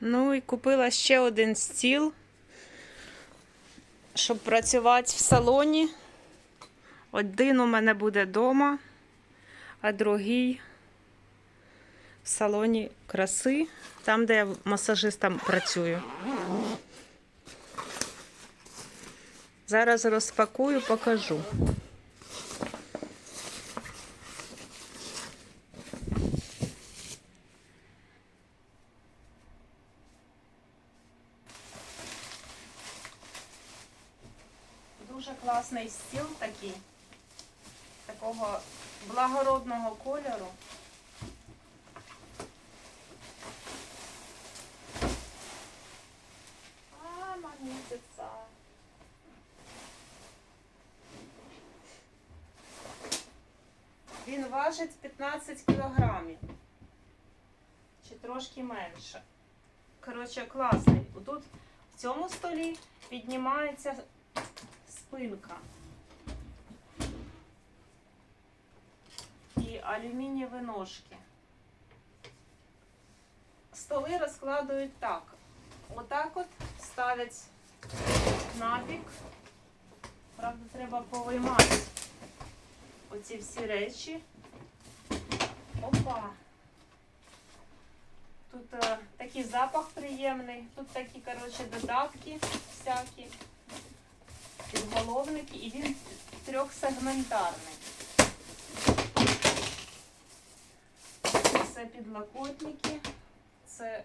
Ну і купила ще один стіл, щоб працювати в салоні. Один у мене буде вдома, а другий в салоні краси, там, де я масажистом працюю. Зараз розпакую, покажу. Дуже класний стіл такий, такого благородного кольору. А, манітиця. Він важить 15 кілограмів. Чи трошки менше. Коротше, класний. Тут в цьому столі піднімається спинка. І алюмінієві ножки. Столи розкладують так. Отак от ставлять набік. Правда, треба повиймати оці всі речі. Опа. Тут е, такий запах приємний, тут такі, коротше, додатки всякі, підголовники, і він трьохсегментарний. Це підлокотники, це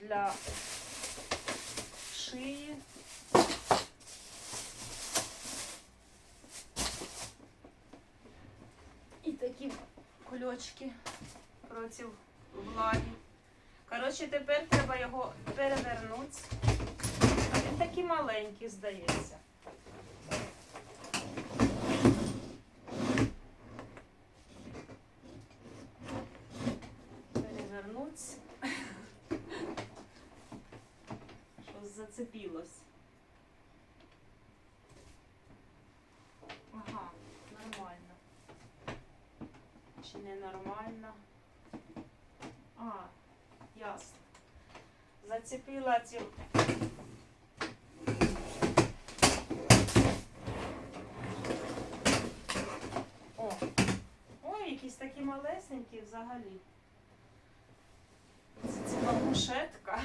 для шиї. І такі кульочки проти влаги. Коротше, тепер треба його перевернути. А він такий маленький, здається. Перевернуть. Щось зацепилось. Ага, нормально. Чи не нормально? А, ясно. Зацепила ці. О, ой, якісь такі малесенькі взагалі. Кушетка.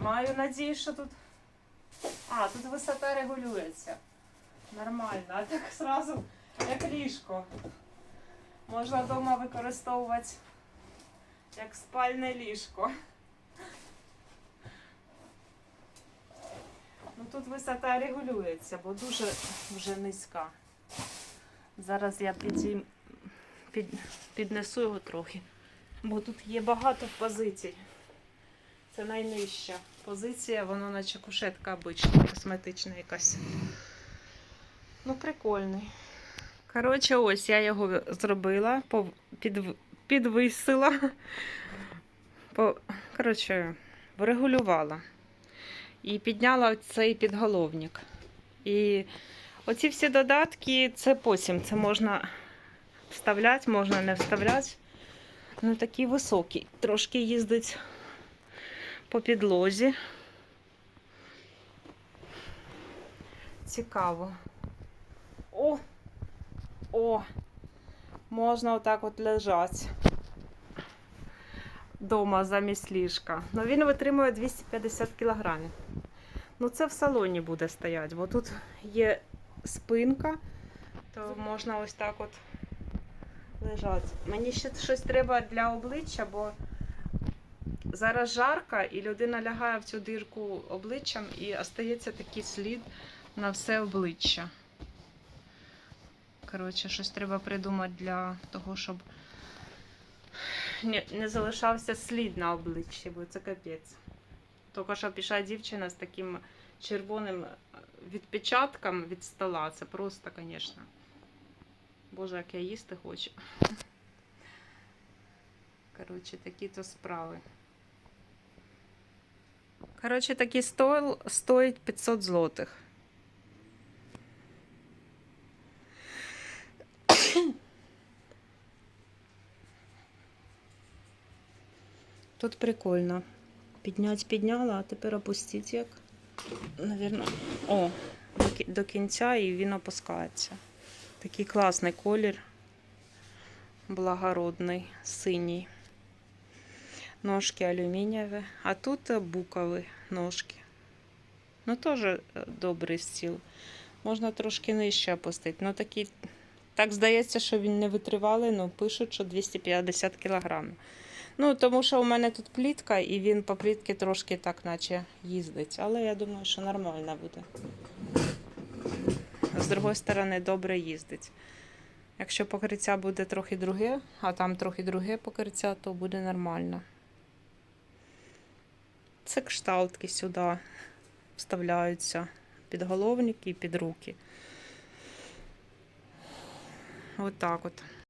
Маю надію, що тут. А, тут висота регулюється. Нормально. А так зразу як ліжко. Можна вдома використовувати як спальне ліжко. Ну тут висота регулюється, бо дуже вже низька. Зараз я підійм, під, піднесу його трохи, бо тут є багато позицій. Це найнижча позиція, воно наче кушетка обична, косметична якась. Ну, прикольний. Коротше, ось я його зробила, під, підвисила. По, коротше, врегулювала. І підняла цей підголовник. І оці всі додатки, це потім. Це можна вставляти, можна не вставляти. Ну, такий високий. Трошки їздить по підлозі. Цікаво. О! О! Можна отак от лежати. Дома замість ліжка. Ну він витримує 250 кілограмів. Ну це в салоні буде стояти, бо тут є спинка, то можна ось так от лежати. Мені ще щось треба для обличчя, бо зараз жарко і людина лягає в цю дирку обличчям і остається такий слід на все обличчя. Коротше, щось треба придумати для того, щоб не залишався слід на обличчі, бо це капець. Тільки що пішла дівчина з таким червоним відпечатком від стола. Це просто, звісно. Боже, як я їсти хочу. Коротше, такі то справи. Коротше, такий стол стоїть 500 злотих. Тут прикольно. Піднять підняла, а тепер опустіть як. Навірно. О, до кінця і він опускається. Такий класний колір. Благородний, синій. Ножки алюмінієві, а тут е, букові ножки. Ну, теж е, добрий стіл. Можна трошки нижче опустити. Ну, такий, так здається, що він не витривалий, ну пишуть, що 250 кг. Ну, тому що у мене тут плітка, і він по плітці трошки так, наче їздить. Але я думаю, що нормально буде. З другої сторони, добре їздить. Якщо покриття буде трохи друге, а там трохи друге покриття, то буде нормально. Це кшталтки сюди вставляються під головники і під руки. Отак от.